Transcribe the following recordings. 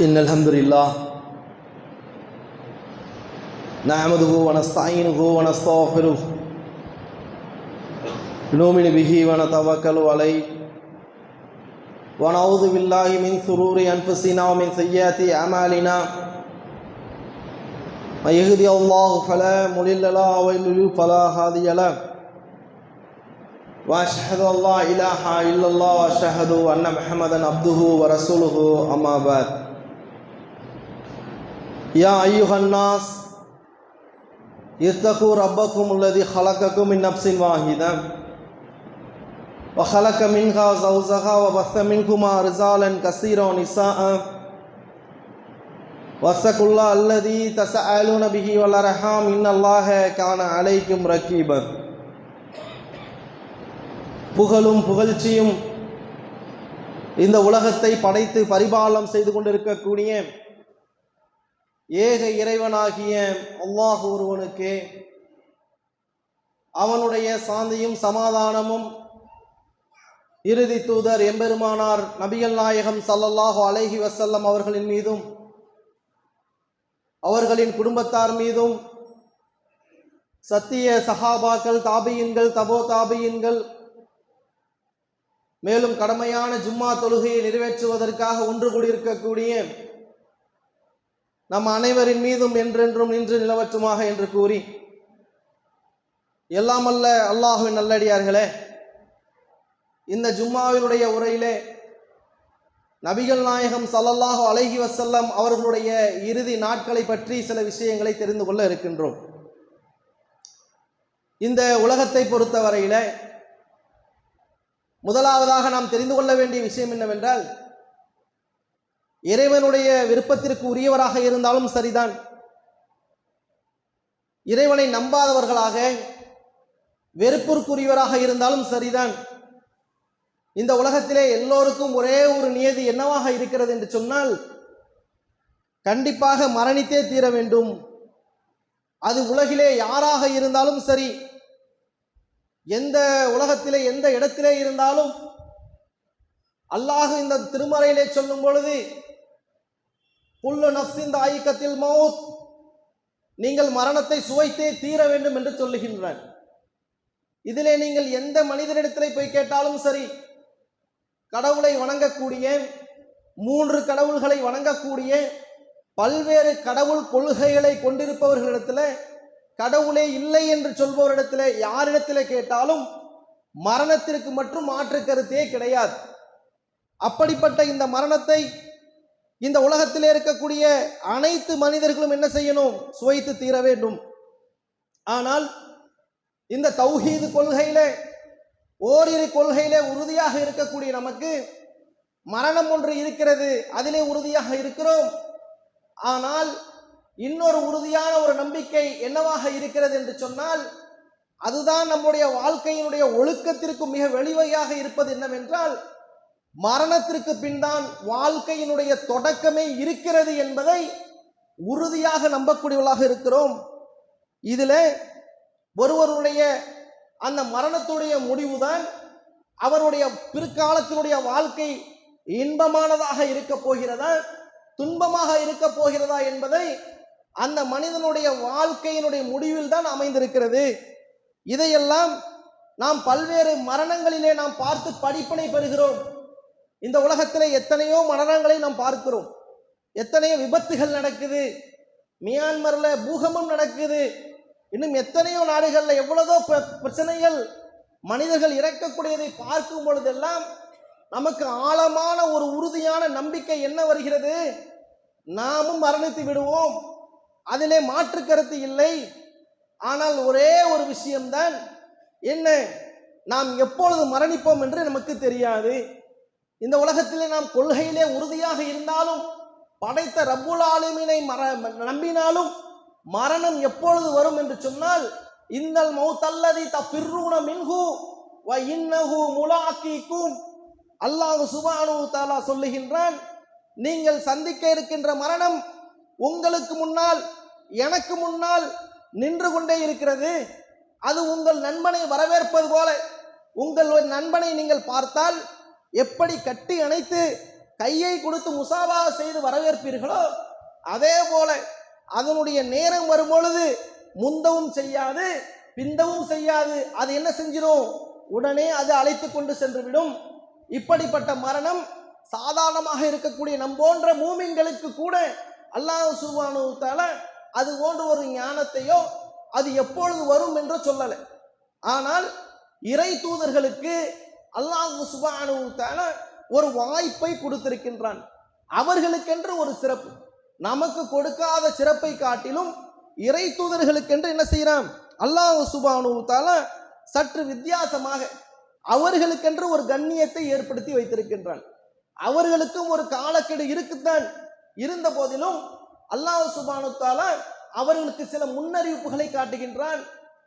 إن الحمد لله نعمده ونستعينه ونستغفره نؤمن به ونتوكل عليه ونعوذ بالله من شرور أنفسنا ومن سيئات أعمالنا من يهدي الله فلا مضل له ومن يضلل فلا هادي له وأشهد أن لا إله إلا الله وأشهد أن محمدا عبده ورسوله أما بعد. يا ايها الناس اتقوا ربكم الذي خلقكم من نفس واحده وخلق منها زوجها وبث منكما رجالا كثيرا ونساء واتقوا الله الذي تساءلون به والارحام ان الله كان عليكم رقيبا புகழும் புகழ்ச்சியும் இந்த உலகத்தை படைத்து பரிபாலம் செய்து கொண்டிருக்கக்கூடிய ஏக இறைவனாகிய அல்லாஹ் ஒருவனுக்கு அவனுடைய சாந்தியும் சமாதானமும் இறுதி தூதர் எம்பெருமானார் நபிகள் நாயகம் சல்லல்லாஹு அலைஹி வசல்லம் அவர்களின் மீதும் அவர்களின் குடும்பத்தார் மீதும் சத்திய சஹாபாக்கள் தாபியின்கள் தபோ தாபியின்கள் மேலும் கடமையான ஜும்மா தொழுகையை நிறைவேற்றுவதற்காக ஒன்று கூடியிருக்கக்கூடிய நம் அனைவரின் மீதும் என்றென்றும் நின்று நிலவற்றுமாக என்று கூறி எல்லாமல்ல அல்லாஹுவின் நல்லடியார்களே இந்த ஜும்மாவினுடைய உரையிலே நபிகள் நாயகம் சல்லல்லாஹு அலஹி வசல்லம் அவர்களுடைய இறுதி நாட்களை பற்றி சில விஷயங்களை தெரிந்து கொள்ள இருக்கின்றோம். இந்த உலகத்தை பொறுத்தவரையில முதலாவதாக நாம் தெரிந்து கொள்ள வேண்டிய விஷயம் என்னவென்றால் இறைவனுடைய விருப்பத்திற்கு உரியவராக இருந்தாலும் சரிதான். இறைவனை நம்பாதவர்களாக வெறுப்பிற்குரியவராக இருந்தாலும் சரிதான். இந்த உலகத்திலே எல்லோருக்கும் ஒரே ஒரு நியதி என்னவாக இருக்கிறது என்று சொன்னால் கண்டிப்பாக மரணித்தே தீர வேண்டும். அது உலகிலே யாராக இருந்தாலும் சரி எந்த உலகத்திலே எந்த இடத்திலே இருந்தாலும் அல்லாஹ் இந்த திருமறையிலே சொல்லும் பொழுது புல்லு நஃப்சிந்த தாயிக்கத்தில் மவுத். நீங்கள் மரணத்தை சுவைத்தே தீர வேண்டும் என்று சொல்லுகின்றான் இதிலே நீங்கள் எந்த மனிதனிடத்திலே போய் கேட்டாலும் சரி கடவுளை வணங்கக்கூடிய மூன்று கடவுள்களை வணங்கக்கூடிய பல்வேறு கடவுள் கொள்கைகளை கொண்டிருப்பவர்களிடத்தில் கடவுளே இல்லை என்று சொல்பவரிடத்தில் யாரிடத்தில் கேட்டாலும் மரணத்திற்கு மட்டும் மாற்று கருத்தே கிடையாது. அப்படிப்பட்ட இந்த மரணத்தை இந்த உலகத்தில் இருக்கக்கூடிய அனைத்து மனிதர்களும் என்ன செய்யணும்? சுவைத்து தீர வேண்டும். ஆனால் இந்த தௌஹீது கொள்கையில ஓரிரு கொள்கையில உறுதியாக இருக்கக்கூடிய நமக்கு மரணம் ஒன்று இருக்கிறது. அதிலே உறுதியாக இருக்கிறோம். ஆனால் இன்னொரு உறுதியான ஒரு நம்பிக்கை என்னவாக இருக்கிறது என்று சொன்னால் அதுதான் நம்முடைய வாழ்க்கையினுடைய ஒழுக்கத்திற்கு மிக வெளிவையாக இருப்பது என்னவென்றால் மரணத்திற்கு பின்தான் வாழ்க்கையினுடைய தொடக்கமே இருக்கிறது என்பதை உறுதியாக நம்பக்கூடியவர்களாக இருக்கிறோம். இதில் ஒருவருடைய அந்த மரணத்துடைய முடிவுதான் அவருடைய பிற்காலத்தினுடைய வாழ்க்கை இன்பமானதாக இருக்க போகிறதா துன்பமாக இருக்க போகிறதா என்பதை அந்த மனிதனுடைய வாழ்க்கையினுடைய முடிவில் தான் அமைந்திருக்கிறது. இதையெல்லாம் நாம் பல்வேறு மரணங்களிலே நாம் பார்த்து படிப்பினை பெறுகிறோம். இந்த உலகத்தில் எத்தனையோ மரணங்களை நாம் பார்க்கிறோம். எத்தனையோ விபத்துகள் நடக்குது. மியான்மரில் பூகம்பம் நடக்குது. இன்னும் எத்தனையோ நாடுகளில் எவ்வளவோ பிரச்சனைகள் மனிதர்கள் இறக்கக்கூடியதை பார்க்கும் பொழுதெல்லாம் நமக்கு ஆழமான ஒரு உறுதியான நம்பிக்கை என்ன வருகிறது? நாமும் மரணித்து விடுவோம். அதிலே மாற்று கருத்து இல்லை. ஆனால் ஒரே ஒரு விஷயம்தான். என்ன? நாம் எப்பொழுது மரணிப்போம் என்று நமக்கு தெரியாது. இந்த உலகத்திலே நாம் கொள்கையிலே உறுதியாக இருந்தாலும் படைத்த ரப்புல் ஆலுமினை மர நம்பினாலும் மரணம் எப்பொழுது வரும் என்று சொன்னால் இந்தல் மௌத்தல்லதி தஃபிர்ரூன மின்ஹு வ இன்னஹு முலாக்கிக்கும் அல்லாஹ் சுபானு தாலா சொல்லுகின்றான் நீங்கள் சந்திக்க இருக்கின்ற மரணம் உங்களுக்கு முன்னால் எனக்கு முன்னால் நின்று கொண்டே இருக்கிறது. அது உங்கள் நண்பனை வரவேற்பது போல. உங்கள் ஒரு நண்பனை நீங்கள் பார்த்தால் எப்படி கட்டி அணைத்து கையை கொடுத்து முசாபா செய்து வரவேற்பீர்களோ அதே போல அதனுடைய நேரம் வரும்பொழுது முந்தவும் செய்யாது பிந்தவும் செய்யாது. அது என்ன செஞ்சிடும் உடனே அது அழைத்து கொண்டு சென்று விடும் இப்படிப்பட்ட மரணம் சாதாரணமாக இருக்கக்கூடிய நம் போன்ற மூமின்களுக்கு கூட அல்லாஹ் சுபானுத்தால அது போன்ற ஒரு ஞானத்தையோ அது எப்பொழுது வரும் என்று சொல்லலை. ஆனால் இறை தூதர்களுக்கு அல்லாஹ் சுபானுத்தால ஒரு வாய்ப்பை கொடுத்திருக்கின்றான். அவர்களுக்கென்று ஒரு சிறப்பு. நமக்கு கொடுக்காத சிறப்பை காட்டிலும் இறை தூதர்களுக்கென்று என்ன செய்கிறான் அல்லாஹ் சுபானுத்தால சற்று வித்தியாசமாக அவர்களுக்கென்று ஒரு கண்ணியத்தை ஏற்படுத்தி வைத்திருக்கின்றான். அவர்களுக்கும் ஒரு காலக்கெடு இருக்குத்தான். இருந்த போதிலும் அல்லாஹ் சுபானுத்தால அவர்களுக்கு சில முன்னறிவிப்புகளை காட்டுகின்றான்.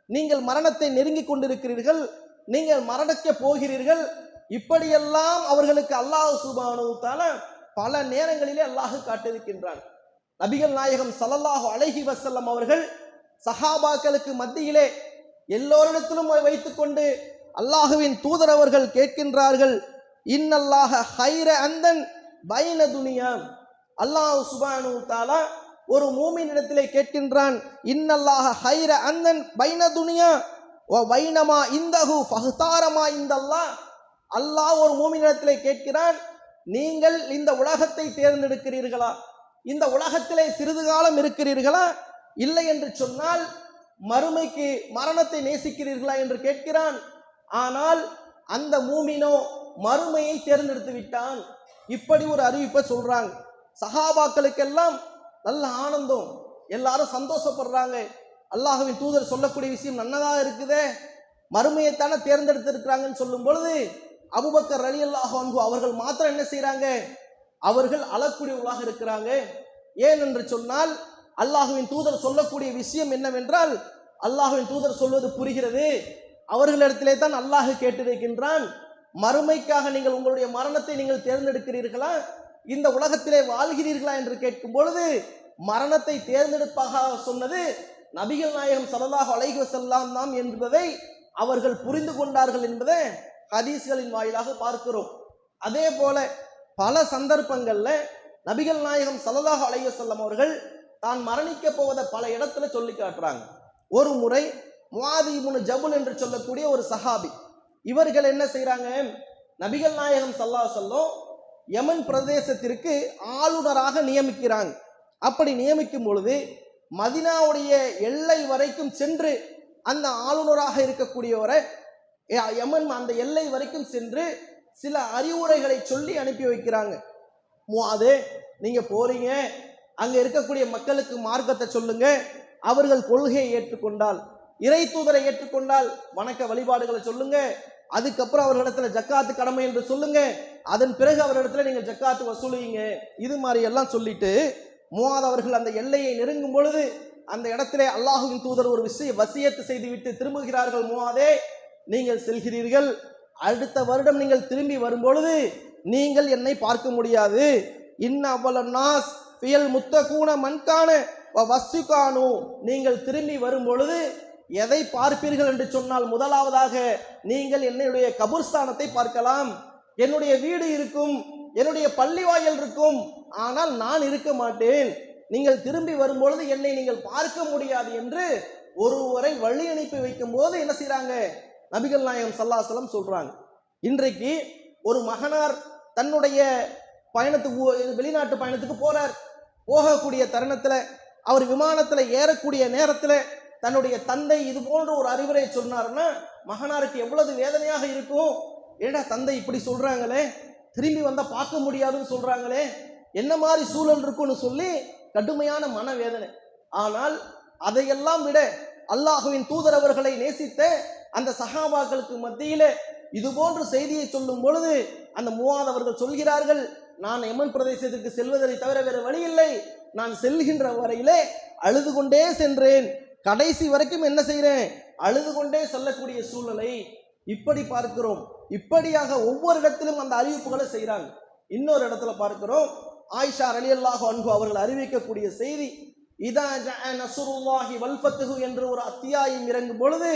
நீங்கள் மரணத்தை நெருங்கி கொண்டிருக்கிறீர்கள். நீங்கள் மரணிக்க போகிறீர்கள். இப்படியெல்லாம் அவர்களுக்கு அல்லாஹ் சுபானுத்தால பல நேரங்களிலே அல்லாஹ் காட்டியிருக்கின்றான். நபிகள் நாயகம் சல்லல்லாஹு அழகி வசல்லம் அவர்கள் சஹாபாக்களுக்கு மத்தியிலே எல்லோரிடத்திலும் வைத்துக்கொண்டு அல்லாஹுவின் தூதர் அவர்கள் கேட்கின்றார்கள் இன்னல்லாஹ ஹைர அந்தன் பைன துனியா. அல்லாஹ் சுபானு தாலா ஒரு மூமின் இடத்திலே கேட்கின்றான் இன்னல்லாஹ ஹைர அந்தன் பைன துனியா. வ வைனமா பகுத்தாரமா ஃபஹ்தாரமா இந்தல்லாஹ். அல்லாஹ் ஒரு மூமினிடத்தில் கேட்கிறான் நீங்கள் இந்த உலகத்தை தேர்ந்தெடுக்கிறீர்களா? இந்த உலகத்திலே சிறிது காலம் இருக்கிறீர்களா? இல்லை என்று சொன்னால் மறுமைக்கு மரணத்தை நேசிக்கிறீர்களா என்று கேட்கிறான். ஆனால் அந்த மூமினோ மறுமையை தேர்ந்தெடுத்து விட்டான். இப்படி ஒரு அறிவிப்பை சொல்றாங்க. சஹாபாக்களுக்கெல்லாம் நல்ல ஆனந்தம். எல்லாரும் சந்தோஷப்படுறாங்க. அல்லாஹுவின் தூதர் சொல்லக்கூடிய விஷயம் நல்லதாக இருக்குதே? மறுமையைத்தானே தேர்ந்தெடுத்திருக்கிறாங்கன்னு சொல்லும் பொழுது அபுபக்கர் அலி அல்லாஹ் அவர்கள் மாத்திரம் என்ன செய்கிறாங்க அவர்கள் அழக்கூடியவர்களாக இருக்கிறாங்க. ஏன் என்று சொன்னால் அல்லாஹுவின் தூதர் சொல்லக்கூடிய விஷயம் என்னவென்றால் அல்லாஹுவின் தூதர் சொல்வது புரிகிறது. அவர்களிடத்திலே தான் அல்லாஹ் கேட்டிருக்கின்றான். மறுமைக்காக நீங்கள் உங்களுடைய மரணத்தை நீங்கள் தேர்ந்தெடுக்கிறீர்களா? இந்த உலகத்திலே வாழ்கிறீர்களா என்று கேட்கும் பொழுது மரணத்தை தேர்ந்தெடுப்பாக சொன்னது நபிகள் நாயகம் சலதாக அலைஹி செல்லாம் தான் என்பதை அவர்கள் புரிந்து கொண்டார்கள் என்பதை ஹதீஸ்களின் வாயிலாக பார்க்கிறோம். அதே போல பல சந்தர்ப்பங்களில் நபிகள் நாயகம் சலதாக அலைஹி செல்லம் அவர்கள் தான் மரணிக்க போவதை பல இடத்துல சொல்லி காட்டுறாங்க. ஒரு முறை முஆது முனு ஜபுல் என்று சொல்லக்கூடிய ஒரு சஹாபி இவர்கள் என்ன செய்கிறாங்க நபிகள் நாயகம் சல்லா சொல்லும் எமன் யமன் பிரதேசத்திற்கு ஆளுநராக நியமிக்கிறாங்க. அப்படி நியமிக்கும் பொழுது மதினாவுடைய எல்லை வரைக்கும் சென்று அந்த ஆளுநராக இருக்கக்கூடியவரை யமன் அந்த எல்லை வரைக்கும் சென்று சில அறிவுரைகளை சொல்லி அனுப்பி வைக்கிறாங்க. அது நீங்கள் போறீங்க அங்கே இருக்கக்கூடிய மக்களுக்கு மார்க்கத்தை சொல்லுங்க அவர்கள் கொள்கையை ஏற்றுக்கொண்டால் இறை தூதரை ஏற்றுக்கொண்டால் வணக்க வழிபாடுகளை சொல்லுங்க அதுக்கப்புறம் அவர்களிடத்துல ஜக்காத்து கடமை என்று சொல்லுங்க அதன் பிறகு அவரிடத்துல நீங்கள் ஜக்காத்து வசூலிங்க இது மாதிரி எல்லாம் சொல்லிட்டு மூவாத் அவர்கள் அந்த எல்லையை நெருங்கும் பொழுது அந்த இடத்திலே அல்லாஹுவின் தூதர் ஒரு விஷய வசியத்து செய்துவிட்டு திரும்புகிறார்கள். மூவாதே நீங்கள் செல்கிறீர்கள். அடுத்த வருடம் நீங்கள் திரும்பி வரும்பொழுது நீங்கள் என்னை பார்க்க முடியாது. இன்ன அவ்வள நாஸ் பியல் முத்தகூன மண்கான வசுகானு நீங்கள் திரும்பி வரும் பொழுது எதை பார்ப்பீர்கள் என்று சொன்னால் முதலாவதாக நீங்கள் என்னுடைய கபூர்ஸ்தானத்தை பார்க்கலாம். என்னுடைய வீடு இருக்கும் என்னுடைய பள்ளி வாயில் இருக்கும். ஆனால் நான் இருக்க மாட்டேன். நீங்கள் திரும்பி வரும்பொழுது என்னை நீங்கள் பார்க்க முடியாது என்று ஒருவரை வழி அனுப்பி வைக்கும் போது என்ன செய்கிறாங்க நபிகள் நாயகம் சல்லாசலம் சொல்கிறாங்க இன்றைக்கு ஒரு மகனார் தன்னுடைய பயணத்துக்கு வெளிநாட்டு பயணத்துக்கு போறார். போகக்கூடிய தருணத்தில் அவர் விமானத்தில் ஏறக்கூடிய நேரத்தில் தன்னுடைய தந்தை இது போன்ற ஒரு அறிவுரை சொன்னார்னா மகனாருக்கு எவ்வளவு வேதனையாக இருக்கும்? ஏடா தந்தை இப்படி சொல்கிறாங்களே திரும்பி வந்தால் பார்க்க முடியாதுன்னு சொல்கிறாங்களே என்ன மாதிரி சூழல் இருக்குன்னு சொல்லி கடுமையான மனவேதனை. ஆனால் அதையெல்லாம் விட அல்லாஹுவின் தூதர் அவர்களை நேசித்த அந்த சஹாபாக்களுக்கு மத்தியிலே இது போன்ற செய்தியை சொல்லும் பொழுது அந்த மூவாத் அவர்கள் சொல்கிறார்கள் நான் எமன் பிரதேசத்திற்கு செல்வதை தவிர வேறு வழி இல்லை. நான் செல்கின்ற வரையிலே அழுது கொண்டே சென்றேன். கடைசி வரைக்கும் என்ன செய்கிறேன் அழுது கொண்டே செல்லக்கூடிய சூழலை இப்படி பார்க்கிறோம். இப்படியாக ஒவ்வொரு இடத்திலும் அந்த அறிவிப்புகளை செய்கிறாங்க. இன்னொரு இடத்துல பார்க்கிறோம். ஆயிஷா ரலியல்லாஹு அன்பு அவர்கள் அறிவிக்கக்கூடிய செய்தி இதா ஜஅ நஸ்ருல்லாஹி என்று ஒரு அத்தியாயம் இறங்கும் பொழுது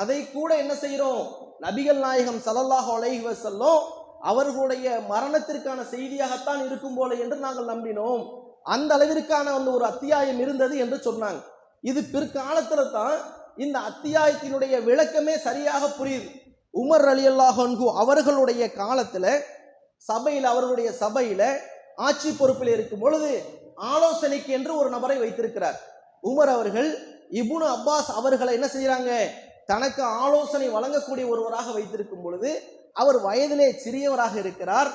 அதை கூட என்ன செய்கிறோம்? நபிகள் நாயகம் சலல்லாஹோ அலைஹி வஸல்லம் அவர்களுடைய மரணத்திற்கான செய்தியாகத்தான் இருக்கும் போல என்று நாங்கள் நம்பினோம். அந்த அளவிற்கான ஒரு அத்தியாயம் இருந்தது என்று சொன்னாங்க. இது பிற்காலத்துல தான் இந்த அத்தியாயத்தினுடைய விளக்கமே சரியாக புரியுது. உமர் அலி அல்லாஹன்கு அவர்களுடைய காலத்தில் சபையில் அவர்களுடைய சபையில் ஆட்சி பொறுப்பில் இருக்கும் பொழுது ஆலோசனைக்கு என்று ஒரு நபரை வைத்திருக்கிறார். உமர் அவர்கள் இபுனு அப்பாஸ் அவர்களை என்ன செய்கிறாங்க தனக்கு ஆலோசனை வழங்கக்கூடிய ஒருவராக வைத்திருக்கும் பொழுது அவர் வயதிலே சிறியவராக இருக்கிறார்.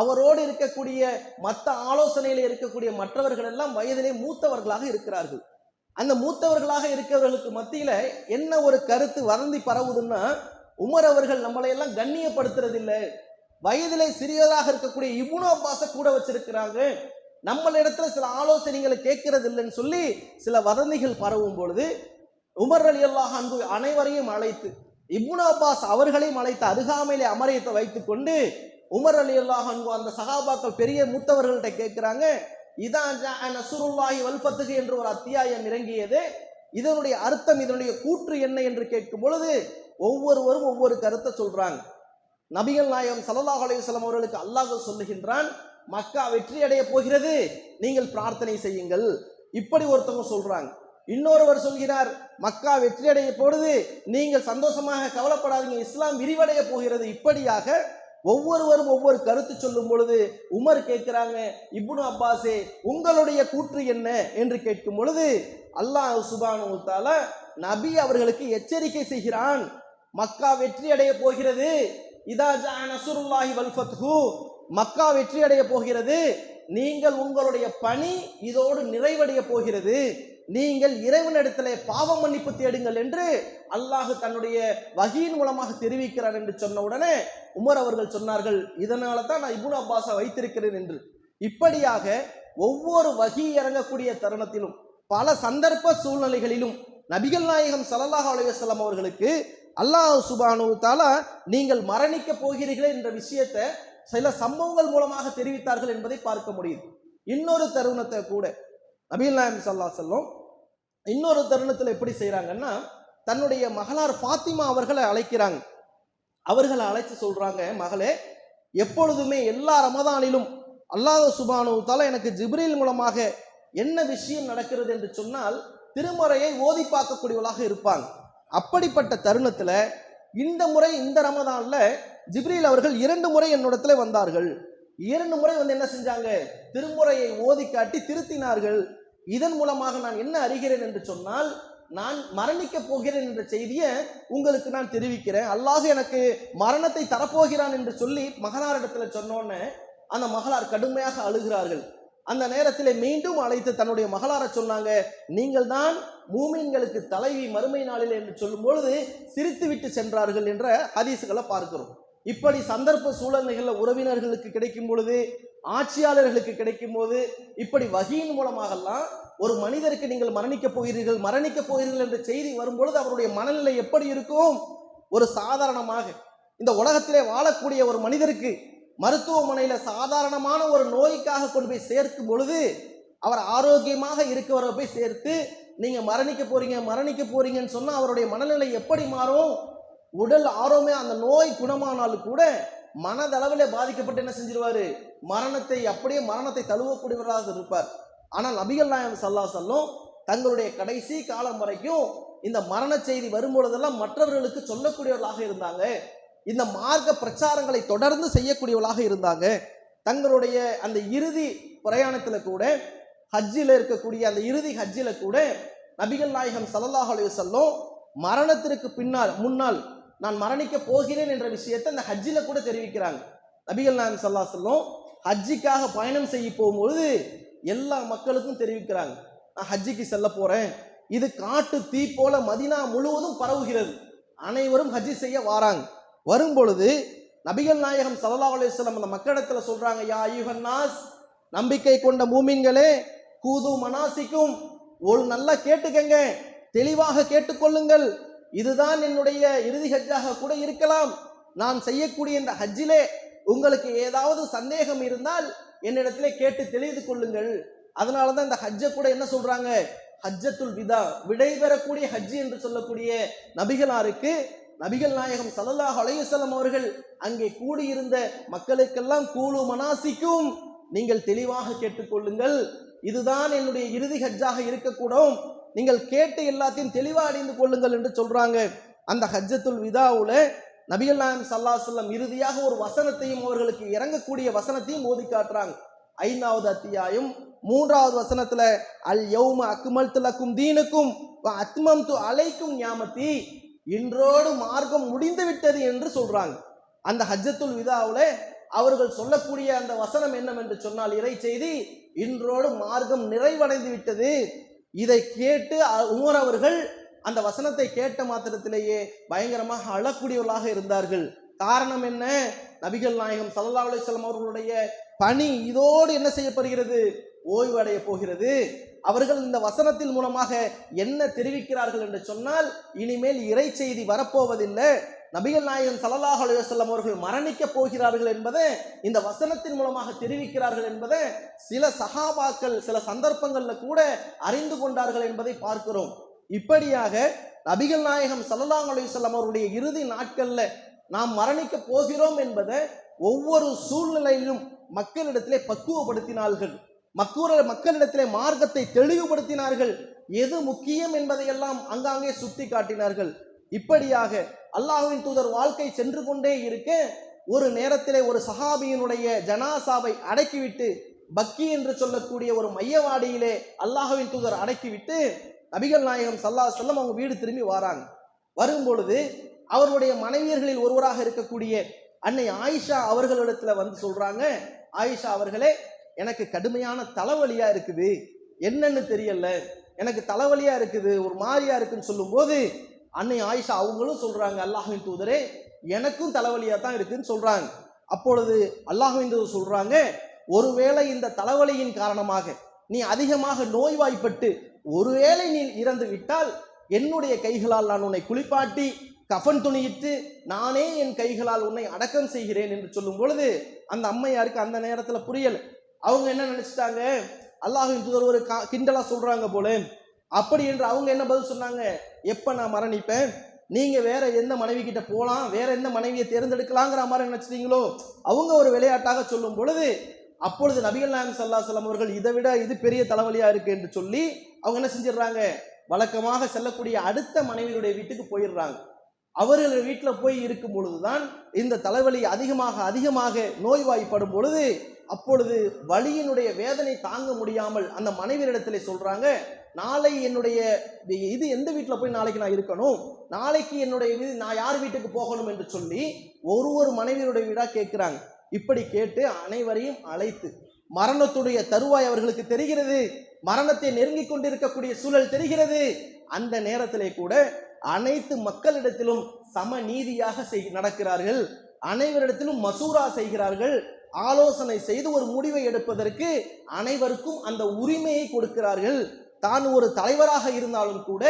அவரோடு இருக்கக்கூடிய மற்ற ஆலோசனையில் இருக்கக்கூடிய மற்றவர்கள் எல்லாம் வயதிலே மூத்தவர்களாக இருக்கிறார்கள். அந்த மூத்தவர்களாக இருக்கிறவர்களுக்கு மத்தியில் என்ன ஒரு கருத்து வதந்தி பரவுதுன்னா உமர் அவர்கள் நம்மளை எல்லாம் கண்ணியப்படுத்துறது வயதிலே சிறியதாக இருக்கக்கூடிய இபுனு அப்பாஸை கூட வச்சிருக்கிறாங்க. நம்மளிடத்துல சில ஆலோசனைகளை கேட்கறது இல்லைன்னு சொல்லி சில வதந்திகள் பரவும் பொழுது உமர் அலி அல்லாஹ் அன்பு அனைவரையும் அழைத்து இப்னு அப்பாஸ் அவர்களையும் அழைத்து அருகாமையிலே அமரியத்தை வைத்துக்கொண்டு உமர் அலி அல்லாஹ் அன்பு அந்த சகாபாக்கள் பெரிய மூத்தவர்கள்ட்ட கேட்கிறாங்க இதான் ஜா நசுருல்லாஹி வல்பத்துகு என்று ஒரு அத்தியாயம் இறங்கியது. இதனுடைய அர்த்தம் இதனுடைய கூற்று என்ன என்று கேட்கும் பொழுது ஒவ்வொருவரும் ஒவ்வொரு கருத்தை சொல்றாங்க. நபிகள் நாயகம் சல்லாஹ் அலைஹி அவர்களுக்கு அல்லாஹ் சொல்லுகின்றான் மக்கா வெற்றி அடைய போகிறது. நீங்கள் பிரார்த்தனை செய்யுங்கள். இப்படி ஒருத்தவங்க சொல்றாங்க. இன்னொருவர் சொல்கிறார் மக்கா வெற்றி அடைய போடுது நீங்கள் சந்தோஷமாக கவலைப்படாதீங்க. இஸ்லாம் விரிவடைய போகிறது. இப்படியாக ஒவ்வொருவரும் ஒவ்வொரு கருத்து சொல்லும் பொழுது உமர் கேட்கிறாங்க இப்னு அப்பாஸே உங்களுடைய கூற்று என்ன? என்று கேட்கும் பொழுது அல்லாஹ் சுபானு நபி அவர்களுக்கு எச்சரிக்கை செய்கிறான். மக்கா வெற்றி அடைய போகிறது. இதா ஜா நசுருல்லாஹி வல் மக்கா வெற்றி அடைய போகிறது. நீங்கள் உங்களுடைய பணி இதோடு நிறைவடைய போகிறது. நீங்கள் இறைவனிடத்திலே பாவ மன்னிப்பு தேடுங்கள் என்று அல்லாஹ் தன்னுடைய வகியின் மூலமாக தெரிவிக்கிறார் என்று சொன்ன உடனே உமர் அவர்கள் சொன்னார்கள் இதனால தான் நான் இபுன் அப்பாஸை வைத்திருக்கிறேன் என்று. இப்படியாக ஒவ்வொரு வகி இறங்கக்கூடிய தருணத்திலும் பல சந்தர்ப்ப சூழ்நிலைகளிலும் நபிகள் நாயகம் சல்லாஹ் அலைஹி அவர்களுக்கு அல்லாஹ் சுபானு தாலா நீங்கள் மரணிக்க போகிறீர்களே என்ற விஷயத்தை சில சம்பவங்கள் மூலமாக தெரிவித்தார்கள் என்பதை பார்க்க முடியுது. இன்னொரு தருணத்தை கூட நபிகள் நாயம் சல்லா செல்லும் இன்னொரு தருணத்தில் எப்படி செய்கிறாங்கன்னா தன்னுடைய மகளார் ஃபாத்திமா அவர்களை அழைக்கிறாங்க. அவர்களை அழைத்து சொல்கிறாங்க மகளே எப்பொழுதுமே எல்லா ரமதானிலும் அல்லாத சுபானு எனக்கு ஜிப்ரீல் மூலமாக என்ன விஷயம் நடக்கிறது என்று சொன்னால் திருமறையை ஓதி பார்க்கக்கூடியவளாக இருப்பாங்க. அப்படிப்பட்ட தருணத்தில் இந்த முறை இந்த ரமதானில் ஜிப்ரீல் அவர்கள் இரண்டு முறை என்னிடத்துல வந்தார்கள். இரண்டு முறை வந்து என்ன செஞ்சாங்க? திருமுறையை ஓதி காட்டி திருத்தினார்கள். இதன் மூலமாக நான் என்ன அறிகிறேன் என்று சொன்னால் நான் மரணிக்க போகிறேன் என்ற செய்தியை உங்களுக்கு நான் தெரிவிக்கிறேன். அல்லாஹ் எனக்கு மரணத்தை தரப்போகிறான் என்று சொல்லி மகனாரிடத்துல சொன்னோன்னே அந்த மகளார் கடுமையாக அழுகிறார்கள். அந்த நேரத்தில் மீண்டும் அழைத்து தன்னுடைய மகளார சொன்னாங்க நீங்கள் தான் மூமின்களுக்கு தலைவி மறுமை நாளில் என்று சொல்லும் பொழுது சிரித்துவிட்டு சென்றார்கள் என்ற ஹதீசுகளை பார்க்கிறோம். இப்படி சந்தர்ப்ப சூழ்நிலைகளில் உறவினர்களுக்கு கிடைக்கும் பொழுது ஆட்சியாளர்களுக்கு கிடைக்கும் போது இப்படி வகையின் மூலமாகலாம் ஒரு மனிதருக்கு நீங்கள் மரணிக்க போகிறீர்கள் மரணிக்க போகிறீர்கள் என்ற செய்தி வரும்பொழுது அவருடைய மனநிலை எப்படி இருக்கும்? ஒரு சாதாரணமாக இந்த உலகத்திலே வாழக்கூடிய ஒரு மனிதருக்கு மருத்துவமனையில் சாதாரணமான ஒரு நோய்க்காக கொண்டு போய் சேர்க்கும் பொழுது அவர் ஆரோக்கியமாக இருக்கவரை போய் சேர்த்து நீங்கள் மரணிக்க போறீங்க மரணிக்க போறீங்கன்னு சொன்னால் அவருடைய மனநிலை எப்படி மாறும்? உடல் ஆரோமே அந்த நோய் குணமானாலும் கூட மனதளவிலே பாதிக்கப்பட்டு என்ன செஞ்சிருவாரு? மரணத்தை அப்படியே மரணத்தை தழுவக்கூடியவராக இருப்பார். ஆனால் நபிகள் நாயம் சல்லா சொல்லும் தங்களுடைய கடைசி காலம் வரைக்கும் இந்த மரண செய்தி வரும்பொழுதெல்லாம் மற்றவர்களுக்கு சொல்லக்கூடியவர்களாக இருந்தாங்க. இந்த மார்க்க பிரச்சாரங்களை தொடர்ந்து செய்யக்கூடியவர்களாக இருந்தாங்க. தங்களுடைய அந்த இறுதி பிரயாணத்தில் கூட ஹஜ்ஜில் இருக்கக்கூடிய அந்த இறுதி ஹஜ்ஜில் கூட நபிகள் நாயகம் ஸல்லல்லாஹு அலைஹி மரணத்திற்கு பின்னால் முன்னால் நான் மரணிக்க போகிறேன் என்ற விஷயத்தை அந்த ஹஜ்ஜில் கூட தெரிவிக்கிறாங்க. நபிகள் நாயகம் சல்லா சொல்லும் ஹஜ்ஜிக்காக பயணம் செய்ய போகும்பொழுது எல்லா மக்களுக்கும் தெரிவிக்கிறாங்க. நான் ஹஜ்ஜிக்கு செல்ல போகிறேன் இது காட்டு தீ போல மதினா முழுவதும் பரவுகிறது. அனைவரும் ஹஜ்ஜி செய்ய வாராங்க. வரும் பொழுது நபிகள் நாயகம் சல்லா அலுவலம் அந்த மக்களிடத்தில் சொல்கிறாங்க யா அய்யுஹன் நம்பிக்கை கொண்ட மூமின்களே கூது மனாசிக்கும். ஒரு நல்லா கேட்டுக்கங்க. தெளிவாக கேட்டுக்கொள்ளுங்கள். இதுதான் என்னுடைய இறுதி ஹஜ்ஜாக கூட இருக்கலாம். நான் செய்யக்கூடிய இந்த ஹஜ்ஜிலே உங்களுக்கு ஏதாவது சந்தேகம் இருந்தால் என்னிடத்திலே கேட்டு தெளிந்து கொள்ளுங்கள். அதனால தான் இந்த ஹஜ்ஜை கூட என்ன சொல்றாங்க? ஹஜ்ஜத்துல் விதா விடை பெறக்கூடிய ஹஜ்ஜி என்று சொல்லக்கூடிய நபிகளாருக்கு நபிகள் நாயகம் ஸல்லல்லாஹு அலையுசல்லம் அவர்கள் அங்கே கூடியிருந்த மக்களுக்கெல்லாம் கூலு மனாசிக்கும். நீங்கள் தெளிவாக கேட்டுக்கொள்ளுங்கள். இதுதான் என்னுடைய இறுதி ஹஜ்ஜாக இருக்கக்கூடும். நீங்கள் கேட்டு எல்லாத்தையும் தெளிவாக அறிந்து கொள்ளுங்கள் என்று சொல்கிறாங்க அந்த ஹஜ்ஜத்துல் விதாவில் நபிகள் நாயம் சல்லா சொல்லம் இறுதியாக ஒரு வசனத்தையும் அவர்களுக்கு இறங்கக்கூடிய வசனத்தையும் ஓதி காட்டுறாங்க. ஐந்தாவது அத்தியாயம் மூன்றாவது வசனத்துல அல் யௌம அக்குமல் திலக்கும் தீனுக்கும் அத்மம்து அலைக்கும் ஞாமத்தி. இன்றோடு மார்க்கம் முடிந்து விட்டது என்று சொல்றாங்க. அந்த ஹஜ்ஜத்துல் விதாவில் அவர்கள் சொல்லக்கூடிய அந்த வசனம் என்னவென்று சொன்னால் இறை செய்தி இன்றோடு மார்க்கம் நிறைவடைந்து விட்டது. இதை கேட்டு உமர் அவர்கள் அந்த வசனத்தை கேட்ட மாத்திரத்திலேயே பயங்கரமாக அழக்கூடியவர்களாக இருந்தார்கள். காரணம் என்ன? நபிகள் நாயகம் சல்லா அலைஹி அவர்களுடைய பணி இதோடு என்ன செய்யப்படுகிறது? ஓய்வடைய போகிறது. அவர்கள் இந்த வசனத்தின் மூலமாக என்ன தெரிவிக்கிறார்கள் என்று சொன்னால் இனிமேல் இறை செய்தி வரப்போவதில்லை. நபிகள் நாயகன் சல்லாஹ் அலுவலம் அவர்கள் மரணிக்க போகிறார்கள் என்பதை இந்த வசனத்தின் மூலமாக தெரிவிக்கிறார்கள் என்பதை சில சகாபாக்கள் சில சந்தர்ப்பங்களில் கூட அறிந்து கொண்டார்கள் என்பதை பார்க்கிறோம். இப்படியாக நபிகள் நாயகம் சல்லாஹ் அலுவலம் அவருடைய இறுதி நாட்களில் நாம் மரணிக்க போகிறோம் என்பதை ஒவ்வொரு சூழ்நிலையிலும் மக்களிடத்திலே பக்குவப்படுத்தினார்கள். மக்கூர மக்களிடத்திலே மார்க்கத்தை தெளிவுபடுத்தினார்கள். எது முக்கியம் என்பதையெல்லாம் அங்காங்கே சுட்டி காட்டினார்கள் இப்படியாக அல்லாஹுவின் தூதர் வாழ்க்கை சென்று கொண்டே இருக்க. ஒரு நேரத்திலே ஒரு சஹாபியினுடைய ஜனாசாவை அடக்கிவிட்டு பக்கி என்று சொல்லக்கூடிய ஒரு மையவாடியிலே அல்லாஹுவின் தூதர் அடக்கிவிட்டு நபிகள் நாயகம் சல்லா செல்லம் அவங்க வீடு திரும்பி வராங்க. வரும் பொழுது அவருடைய மனைவியர்களில் ஒருவராக இருக்கக்கூடிய அன்னை ஆயிஷா அவர்களிடத்துல வந்து சொல்றாங்க ஆயிஷா அவர்களே எனக்கு கடுமையான தலைவலியா இருக்குது. என்னன்னு தெரியல. எனக்கு தலைவலியா இருக்குது. ஒரு மாதிரியா இருக்குன்னு சொல்லும்போது அன்னை ஆயிஷா அவங்களும் சொல்றாங்க அல்லாஹின் தூதரே எனக்கும் தலைவலியா தான் இருக்குன்னு சொல்றாங்க. அப்பொழுது அல்லாஹின் தூதர் சொல்றாங்க ஒருவேளை இந்த தலைவலியின் காரணமாக நீ அதிகமாக நோய்வாய்ப்பட்டு ஒருவேளை நீ இறந்து விட்டால் என்னுடைய கைகளால் நான் உன்னை குளிப்பாட்டி கஃன் துணியிட்டு நானே என் கைகளால் உன்னை அடக்கம் செய்கிறேன் என்று சொல்லும் பொழுது அந்த அம்மையாருக்கு அந்த நேரத்தில் புரியல. அவங்க என்ன நினைச்சிட்டாங்க? அல்லாஹின் தூதர் ஒரு கா- கிண்டலா சொல்றாங்க போல. அப்படி என்று அவங்க என்ன பதில் சொன்னாங்க? எப்போ நான் மரணிப்பேன்? நீங்கள் வேற எந்த மனைவி கிட்ட போகலாம் வேற எந்த மனைவியை தேர்ந்தெடுக்கலாங்கிற மாதிரி நினச்சிட்டீங்களோ? அவங்க ஒரு விளையாட்டாக சொல்லும் பொழுது அப்பொழுது நபிகள் நாயகம் சல்லா சலம் அவர்கள் இதை விட இது பெரிய தலைவலியா இருக்கு என்று சொல்லி அவங்க என்ன செஞ்சிடுறாங்க? வழக்கமாக செல்லக்கூடிய அடுத்த மனைவியுடைய வீட்டுக்கு போயிடுறாங்க. அவர்கள் வீட்டில் போய் இருக்கும் பொழுதுதான் இந்த தலைவலி அதிகமாக அதிகமாக நோய்வாய்ப்படும் பொழுது அப்பொழுது வலியினுடைய வேதனை தாங்க முடியாமல் அந்த மனைவியரிடத்தில் சொல்றாங்க நாளை என்னுடைய இது எந்த வீட்டில் போய் நாளைக்கு நான் இருக்கணும்? நாளைக்கு என்னுடைய வீடு நான் யார் வீட்டுக்கு போகணும் என்று சொல்லி ஒரு ஒரு மனைவியருடைய வீடாக கேட்குறாங்க. இப்படி கேட்டு அனைவரையும் அழைத்து மரணத்துடைய தருவாய் அவர்களுக்கு தெரிகிறது. மரணத்தை நெருங்கிக் கொண்டிருக்கக்கூடிய சூழல் தெரிகிறது. அந்த நேரத்திலே கூட அனைத்து மக்களிடத்திலும் சம நீதியாக செய் நடக்கிறார்கள். அனைவரிடத்திலும் மசூரா செய்கிறார்கள். ஆலோசனை செய்து ஒரு முடிவை எடுப்பதற்கு அனைவருக்கும் அந்த உரிமையை கொடுக்கிறார்கள். தான் ஒரு தலைவராக இருந்தாலும் கூட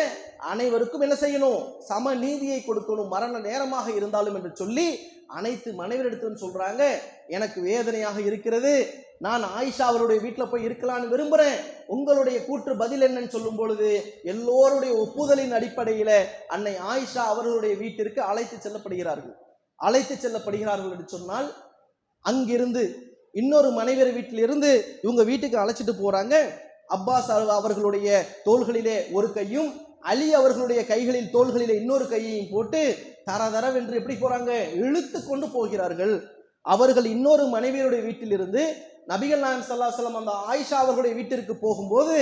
அனைவருக்கும் என்ன செய்யணும்? சம நீதியை கொடுக்கணும். மரண நேரமாக இருந்தாலும் என்று சொல்லி அனைத்து மனைவரிடத்திலும் சொல்றாங்க. எனக்கு வேதனையாக இருக்கிறது. நான் ஆயிஷா அவருடைய வீட்டில் போய் இருக்கலாம்னு விரும்புறேன். உங்களுடைய கூற்று பதில் என்னன்னு சொல்லும் பொழுது எல்லோருடைய ஒப்புதலின் அடிப்படையில் அன்னை ஆயிஷா அவர்களுடைய வீட்டிற்கு அழைத்து செல்லப்படுகிறார்கள். அழைத்து செல்லப்படுகிறார்கள் என்று சொன்னால் அங்கிருந்து இன்னொரு மனைவியர் வீட்டிலிருந்து இவங்க வீட்டுக்கு அழைச்சிட்டு போகிறாங்க அப்பாஸ் அவர்களுடைய தோள்களிலே ஒரு கையும் அலி அவர்களுடைய கைகளில் தோள்களிலே இன்னொரு கையையும் போட்டு தர தரவென்று எப்படி போறாங்க? இழுத்து கொண்டு போகிறார்கள். அவர்கள் இன்னொரு மனைவியருடைய வீட்டிலிருந்து நபிகள் நாயம் சல்லாஹலம் அந்த ஆயிஷா அவர்களுடைய வீட்டிற்கு போகும்போது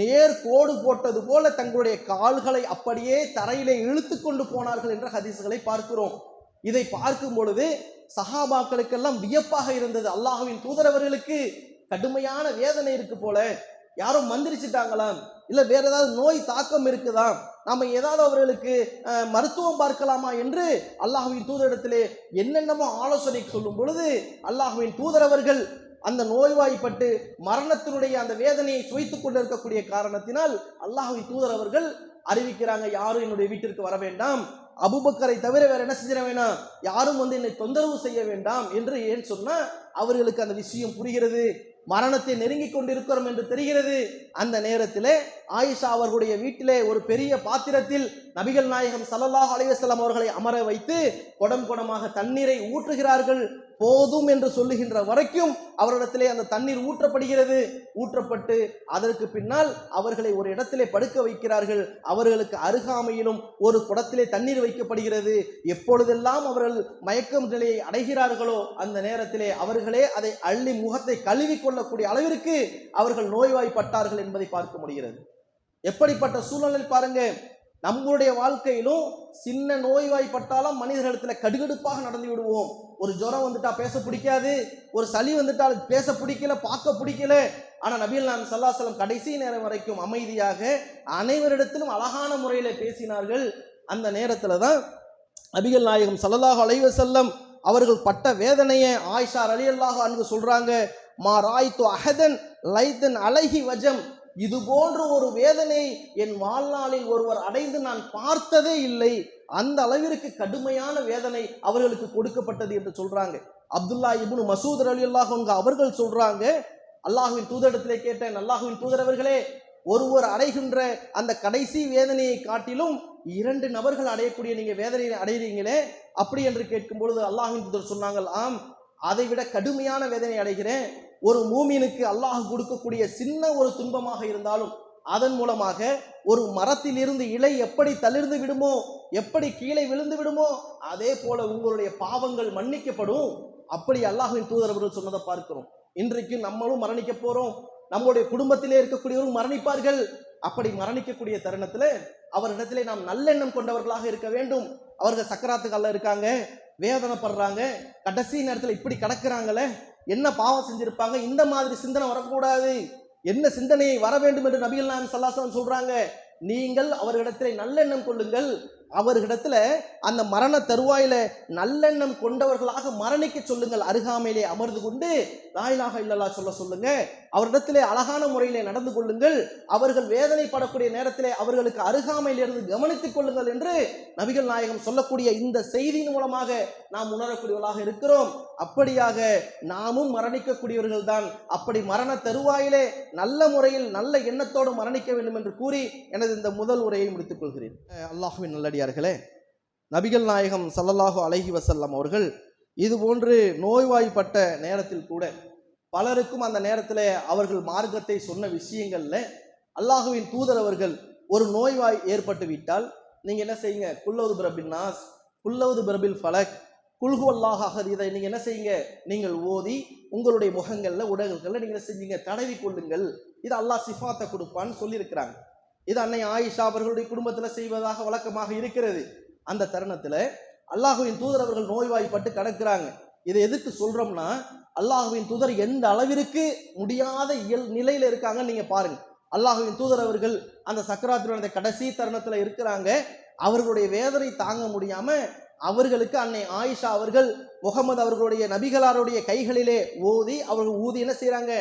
நேர் கோடு போட்டது போல தங்களுடைய கால்களை அப்படியே தரையிலே இழுத்து கொண்டு போனார்கள் என்ற ஹதீசுகளை பார்க்கிறோம். இதை பார்க்கும் பொழுது சஹாபாக்களுக்கெல்லாம் வியப்பாக இருந்தது. அல்லாஹுவின் தூதரவர்களுக்கு கடுமையான வேதனை இருக்கு போல. யாரும் மந்திரிச்சிட்டாங்களாம். இல்லை வேற ஏதாவது நோய் தாக்கம் இருக்குதா நாம ஏதாவது அவர்களுக்கு மருத்துவம் பார்க்கலாமா என்று அல்லாஹுவின் தூதரிடத்திலே என்னென்னமோ ஆலோசனை சொல்லும் பொழுது அல்லாஹுவின் தூதரவர்கள் அந்த நோய்வாய்ப்பட்டு மரணத்தினுடைய அந்த வேதனையை சுவைத்துக் கொண்டிருக்கக்கூடிய காரணத்தினால் அல்லாஹுவின் தூதர் அவர்கள் அறிவிக்கிறாங்க யாரும் என்னுடைய வீட்டிற்கு வர வேண்டாம். அபுபக்கரை தவிர வேற என்ன செஞ்சிட வேணாம். யாரும் வந்து என்னை தொந்தரவு செய்ய வேண்டாம் என்று ஏன் சொன்னா அவர்களுக்கு அந்த விஷயம் புரிகிறது. மரணத்தை நெருங்கி கொண்டிருக்கிறோம் என்று தெரிகிறது. அந்த நேரத்திலே ஆயிஷா அவர்களுடைய வீட்டிலே ஒரு பெரிய பாத்திரத்தில் நபிகள் நாயகம் ஸல்லல்லாஹு அலைஹி அவர்களை அமர வைத்து குடம் குடமாக தண்ணீரை ஊற்றுகிறார்கள். போதும் என்று சொல்லுகின்ற வரைக்கும் அவரிடத்திலே அந்த தண்ணீர் ஊற்றப்படுகிறது. ஊற்றப்பட்டு அதற்கு பின்னால் அவர்களை ஒரு இடத்திலே படுக்க வைக்கிறார்கள். அவர்களுக்கு அருகாமையிலும் ஒரு குடத்திலே தண்ணீர் வைக்கப்படுகிறது. எப்பொழுதெல்லாம் அவர்கள் மயக்கம் நிலையை அடைகிறார்களோ அந்த நேரத்திலே அவர்களே அதை அள்ளி முகத்தை கழுவி கொள்ளக்கூடிய அளவிற்கு அவர்கள் நோய்வாய்ப்பட்டார்கள் என்பதை பார்க்க முடிகிறது. எப்படிப்பட்ட சூழ்நிலை பாருங்க நம்முடைய வாழ்க்கையிலும் சின்ன நோய்வாய்ப்பட்டாலும் மனிதர்களிடத்துல கடுகடுப்பாக நடந்து விடுவோம். ஒரு ஜுரம் வந்துட்டா பேச பிடிக்காது ஒரு சளி வந்துட்டால் பேச பிடிக்கல பார்க்க பிடிக்கல. ஆனா நபீல் நாம் சல்லாசலம் கடைசி நேரம் வரைக்கும் அமைதியாக அனைவரிடத்திலும் அழகான முறையில பேசினார்கள். அந்த நேரத்துல தான் நபிகள் நாயகம் சல்லல்லாஹ் அலைவ செல்லம் அவர்கள் பட்ட வேதனையை ஆயிஷா அல்லாஹ் அன்பு சொல்றாங்க மா ராய்த்து அஹதன் லைதன் அழகி வஜம். இது போன்ற ஒரு வேதனை என் வாழ்நாளில் ஒருவர் அடைந்து நான் பார்த்ததே இல்லை. அந்த அளவிற்கு கடுமையான வேதனை அவர்களுக்கு கொடுக்கப்பட்டது என்று சொல்றாங்க. அப்துல்லா இபுனு மசூத் அலி அல்லாஹ் அவர்கள் சொல்றாங்க அல்லாஹுவின் தூதரிடத்திலே கேட்டேன் அல்லாஹுவின் தூதரவர்களே ஒருவர் அடைகின்ற அந்த கடைசி வேதனையை காட்டிலும் இரண்டு நபர்கள் அடையக்கூடிய நீங்க வேதனையை அடைகிறீங்களே? அப்படி என்று கேட்கும் பொழுது அல்லாஹின் தூதர் சொன்னாங்க ஆம் அதை விட கடுமையான வேதனை அடைகிறேன். ஒரு மூமினுக்கு அல்லாஹ் கொடுக்கக்கூடிய சின்ன ஒரு துன்பமாக இருந்தாலும் அதன் மூலமாக ஒரு மரத்திலிருந்து இலை எப்படி தளிர்ந்து விடுமோ எப்படி கீழே விழுந்து விடுமோ அதே போல உங்களுடைய பாவங்கள் மன்னிக்கப்படும். அப்படி அல்லாஹின் தூதரவர்கள் சொன்னதை பார்க்கிறோம். இன்றைக்கு நம்மளும் மரணிக்க போறோம். நம்முடைய குடும்பத்திலே இருக்கக்கூடியவரும் மரணிப்பார்கள். அப்படி மரணிக்கக்கூடிய தருணத்துல அவரிடத்திலே நாம் நல்லெண்ணம் கொண்டவர்களாக இருக்க வேண்டும். அவர்கள் சக்கராத்துக்கல்ல இருக்காங்க வேதனைப்படுறாங்க கடைசி நேரத்தில் இப்படி கிடக்குறாங்களே என்ன பாவம் செஞ்சுருப்பாங்க? இந்த மாதிரி சிந்தனை வரக்கூடாது. என்ன சிந்தனையை வர வேண்டும் என்று நபிகள் நாயம் சல்லாசலம் சொல்கிறாங்க நீங்கள் அவர்களிடத்திலே நல்லெண்ணம் கொள்ளுங்கள். அவர்களிடத்துல அந்த மரண தருவாயில நல்லெண்ணம் கொண்டவர்களாக மரணிக்க சொல்லுங்கள். அருகாமையிலே அமர்ந்து கொண்டு லாயிலாக இல்லல்லா சொல்ல சொல்லுங்க. அவரிடத்திலே அழகான முறையிலே நடந்து கொள்ளுங்கள். அவர்கள் வேதனைப்படக்கூடிய நேரத்திலே அவர்களுக்கு அருகாமையிலிருந்து கவனித்துக் கொள்ளுங்கள் என்று நபிகள் நாயகம் சொல்லக்கூடிய இந்த செய்தியின் மூலமாக நாம் உணரக்கூடியவர்களாக இருக்கிறோம். அப்படியாக நாமும் மரணிக்கக்கூடியவர்கள் தான். அப்படி மரண தருவாயிலே நல்ல முறையில் நல்ல எண்ணத்தோடு மரணிக்க வேண்டும் என்று கூறி எனது இந்த முதல் உரையை முடித்துக் கொள்கிறேன். அல்லாஹுவின் நல்லடியா நல்லடியார்களே நபிகள் நாயகம் சல்லல்லாஹு அலஹி வசல்லம் அவர்கள் இது போன்று நோய்வாய்ப்பட்ட நேரத்தில் கூட பலருக்கும் அந்த நேரத்தில் அவர்கள் மார்க்கத்தை சொன்ன விஷயங்கள்ல அல்லாஹுவின் தூதர் அவர்கள் ஒரு நோய்வாய் ஏற்பட்டு விட்டால் நீங்க என்ன செய்யுங்க? குல்லவது பிரபின் நாஸ் குல்லவது பிரபில் ஃபலக் குல்கு அல்லாஹ் அஹத் இதை நீங்க என்ன செய்யுங்க? நீங்கள் ஓதி உங்களுடைய முகங்கள்ல உடல்கள்ல நீங்க என்ன செஞ்சீங்க? தடவி கொள்ளுங்கள். இது அல்லாஹ் சிஃபாத்தை கொடுப்பான்னு சொல்லியிருக்கிறாங்க. இது அன்னை ஆயிஷா அவர்களுடைய குடும்பத்தில் செய்வதாக வழக்கமாக இருக்கிறது. அந்த தருணத்தில் அல்லாஹுவின் தூதர் அவர்கள் நோய்வாய்ப்பட்டு கிடக்கிறாங்க. இதை எதுக்கு சொல்கிறோம்னா அல்லாஹுவின் தூதர் எந்த அளவிற்கு முடியாத இயல் நிலையில் இருக்காங்கன்னு நீங்கள் பாருங்கள் அல்லாஹுவின் தூதர் அவர்கள் அந்த சக்கராத்திரோட கடைசி தருணத்தில் இருக்கிறாங்க. அவர்களுடைய வேதனை தாங்க முடியாமல் அவர்களுக்கு அன்னை ஆயிஷா அவர்கள் முகமது அவர்களுடைய நபிகளாருடைய கைகளிலே ஓதி அவர்கள் ஊதி என்ன செய்கிறாங்க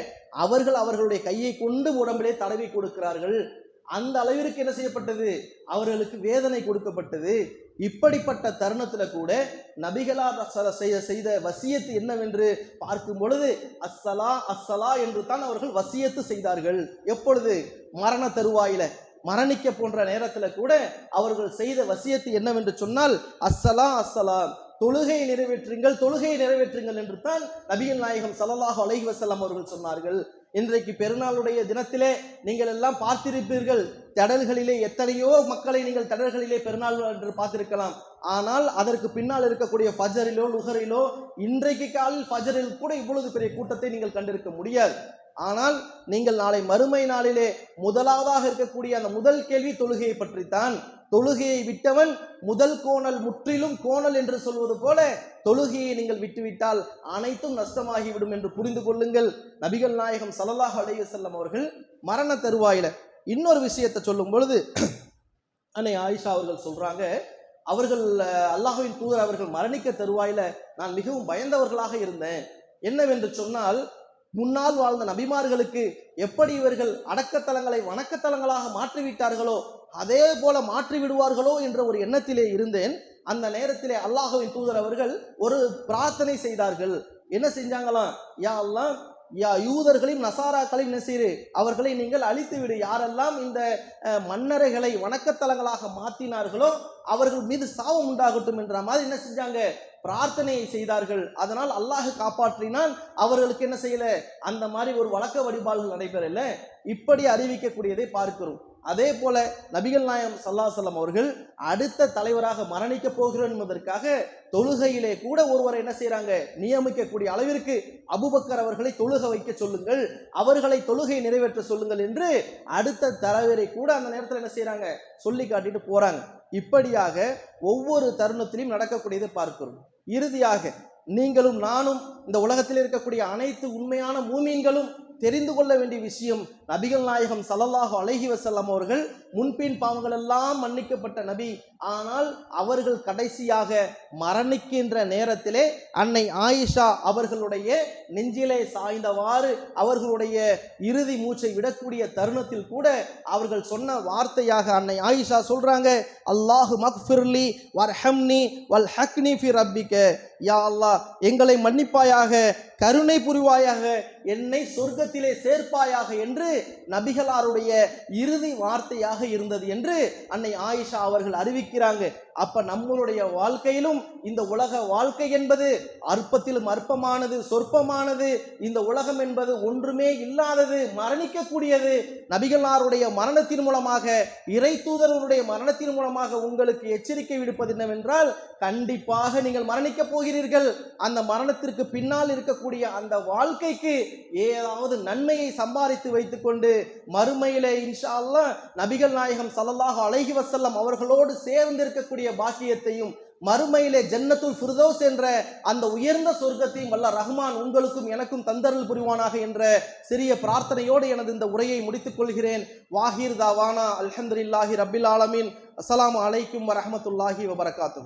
அவர்கள் அவர்களுடைய கையை கொண்டு உடம்பிலே தடவி கொடுக்கிறார்கள். அந்த அளவிற்கு என்ன செய்யப்பட்டது? அவர்களுக்கு வேதனை கொடுக்கப்பட்டது. இப்படிப்பட்ட தருணத்தில் கூட நபிகளார் செய்த செய்த வசியத்து என்னவென்று பார்க்கும் பொழுது அஸ்ஸலா அஸ்ஸலா என்று தான் அவர்கள் வசியத்து செய்தார்கள். எப்பொழுது? மரண தருவாயில. மரணிக்க போன்ற நேரத்தில் கூட அவர்கள் செய்த வசியத்து என்னவென்று சொன்னால் அஸ்ஸலா அஸ்ஸலா தொழுகையை நிறைவேற்றுங்கள் தொழுகையை நிறைவேற்றுங்கள் என்று தான் நபிகள் நாயகம் ஸல்லல்லாஹு அலைஹி வஸல்லம் அவர்கள் சொன்னார்கள். இன்றைக்கு பெருநாளுடைய தினத்திலே நீங்கள் எல்லாம் பார்த்திருப்பீர்கள். தடல்களிலே எத்தனையோ மக்களை நீங்கள் தடல்களிலே பெருநாள் என்று பார்த்திருக்கலாம். ஆனால் அதற்கு பின்னால் இருக்கக்கூடிய ஃபஜரிலோ லுகரிலோ இன்றைக்கு காலில் ஃபஜரில் கூட இவ்வளவு பெரிய கூட்டத்தை நீங்கள் கண்டிருக்க முடியாது. ஆனால் நீங்கள் நாளை மறுமை நாளிலே முதலாவதாக இருக்கக்கூடிய அந்த முதல் கேள்வி தொழுகையை பற்றித்தான். தொழுகையை விட்டவன் முதல் கோணல் முற்றிலும் கோணல் என்று சொல்வது போல தொழுகையை நீங்கள் விட்டுவிட்டால் அனைத்தும் நஷ்டமாகிவிடும் என்று புரிந்து கொள்ளுங்கள். நபிகள் நாயகம் ஸல்லல்லாஹு அலைய செல்லம் அவர்கள் மரண தருவாயில இன்னொரு விஷயத்தை சொல்லும் பொழுது அன்னை ஆயிஷா அவர்கள் சொல்றாங்க அவர்கள் அல்லாஹுவின் தூதர் அவர்கள் மரணிக்க தருவாயில நான் மிகவும் பயந்தவர்களாக இருந்தேன். என்னவென்று சொன்னால் முன்னால் வாழ்ந்த நபிமார்களுக்கு எப்படி இவர்கள் அடக்கத்தலங்களை வணக்கத்தலங்களாக மாற்றிவிட்டார்களோ அதே போல மாற்றி விடுவார்களோ என்ற ஒரு எண்ணத்திலே இருந்தேன். அந்த நேரத்திலே அல்லாஹுவின் தூதர் அவர்கள் ஒரு பிரார்த்தனை செய்தார்கள். என்ன செஞ்சாங்களாம்? யா எல்லாம் யா யூதர்களையும் நசாராக்களையும் என்ன செய்யுரு அவர்களை நீங்கள் அழித்து விடு யாரெல்லாம் இந்த அஹ், மன்னரைகளை வணக்கத்தலங்களாக மாற்றினார்களோ அவர்கள் மீது சாபம் உண்டாகட்டும் என்ற மாதிரி என்ன செஞ்சாங்க? பிரார்த்தனையை செய்தார்கள். அதனால் அல்லாஹ் காப்பாற்றினால் அவர்களுக்கு என்ன செய்யல? அந்த மாதிரி ஒரு வழக்க வழிபாடுகள் நடைபெறல. இப்படி அறிவிக்கக்கூடியதை பார்க்கிறோம். அதே போல நபிகள் நாயம் சல்லாசலம் அவர்கள் அடுத்த தலைவராக மரணிக்க போகிறோம் என்பதற்காக தொழுகையிலே கூட ஒருவரை என்ன செய்யறாங்க நியமிக்கக்கூடிய அளவிற்கு அபுபக்கர் அவர்களை தொழுக வைக்க சொல்லுங்கள். அவர்களை தொழுகை நிறைவேற்ற சொல்லுங்கள் என்று அடுத்த தலைவரை கூட அந்த நேரத்தில் என்ன செய்யறாங்க சொல்லி காட்டிட்டு போறாங்க. இப்படியாக ஒவ்வொரு தருணத்திலையும் நடக்கக்கூடியதை பார்க்கிறோம். இறுதியாக நீங்களும் நானும் இந்த உலகத்தில் இருக்கக்கூடிய அனைத்து உண்மையான மூமீன்களும் தெரிந்து கொள்ள வேண்டிய விஷயம் நபிகள் நாயகம் ஸல்லல்லாஹு அலைஹி வசல்லம் அவர்கள் முன்பின் பாவங்கள் எல்லாம் மன்னிக்கப்பட்ட நபி. ஆனால் அவர்கள் கடைசியாக மரணிக்கின்ற நேரத்திலே அன்னை ஆயிஷா அவர்களுடைய நெஞ்சிலே சாய்ந்தவாறு அவர்களுடைய இறுதி மூச்சை விடக்கூடிய தருணத்தில் கூட அவர்கள் சொன்ன வார்த்தையாக அன்னை ஆயிஷா சொல்றாங்க அல்லாஹு மக்ஃபிர்லி வர்ஹம்னி வல் ஹக்னி ஃபி ரப்பிக்க. யா அல்லாஹ் எங்களை மன்னிப்பாயாக கருணை புரிவாயாக என்னை சொர்க்கத்திலே சேர்ப்பாயாக என்று நபிகளாருடைய இறுதி வார்த்தையாக இருந்தது என்று அன்னை ஆயிஷா அவர்கள் அறிவிக்கிறாங்க. அப்ப நம்மளுடைய வாழ்க்கையிலும் இந்த உலக வாழ்க்கை என்பது அற்பத்திலும் அற்பமானது சொற்பமானது. இந்த உலகம் என்பது ஒன்றுமே இல்லாதது மரணிக்கக்கூடியது. நபிகளாருடைய மரணத்தின் மூலமாக இறை தூதர்களுடைய மரணத்தின் மூலமாக உங்களுக்கு எச்சரிக்கை விடுப்பது என்னவென்றால் கண்டிப்பாக நீங்கள் மரணிக்கப் போகிறீர்கள். அந்த மரணத்திற்கு பின்னால் இருக்கக்கூடிய அந்த வாழ்க்கைக்கு ஏதாவது நன்மையை சம்பாதித்து வைத்துக்கொண்டு மறுமையிலே இன்ஷா அல்லாஹ் நபிகள் நாயகம் ஸல்லல்லாஹு அழகி வசல்லம் அவர்களோடு சேர்ந்து இருக்கக்கூடிய பாக்கியத்தையும் மறுமையிலே ஜன்னத்துல் ஃபிர்தௌஸ் என்ற அந்த உயர்ந்த சொர்க்கத்தையும் வல்ல ரஹ்மான் உங்களுக்கும் எனக்கும் தந்தருள் புரிவானாக என்ற சிறிய பிரார்த்தனையோடு எனது இந்த உரையை முடித்துக் கொள்கிறேன். வாஹிர் தாவானா அல்ஹம்துலில்லாஹி ரபில் ஆலமின். அஸ்லாம் அலைக்கும் வரமத்துல்லாஹி வபரகாத்து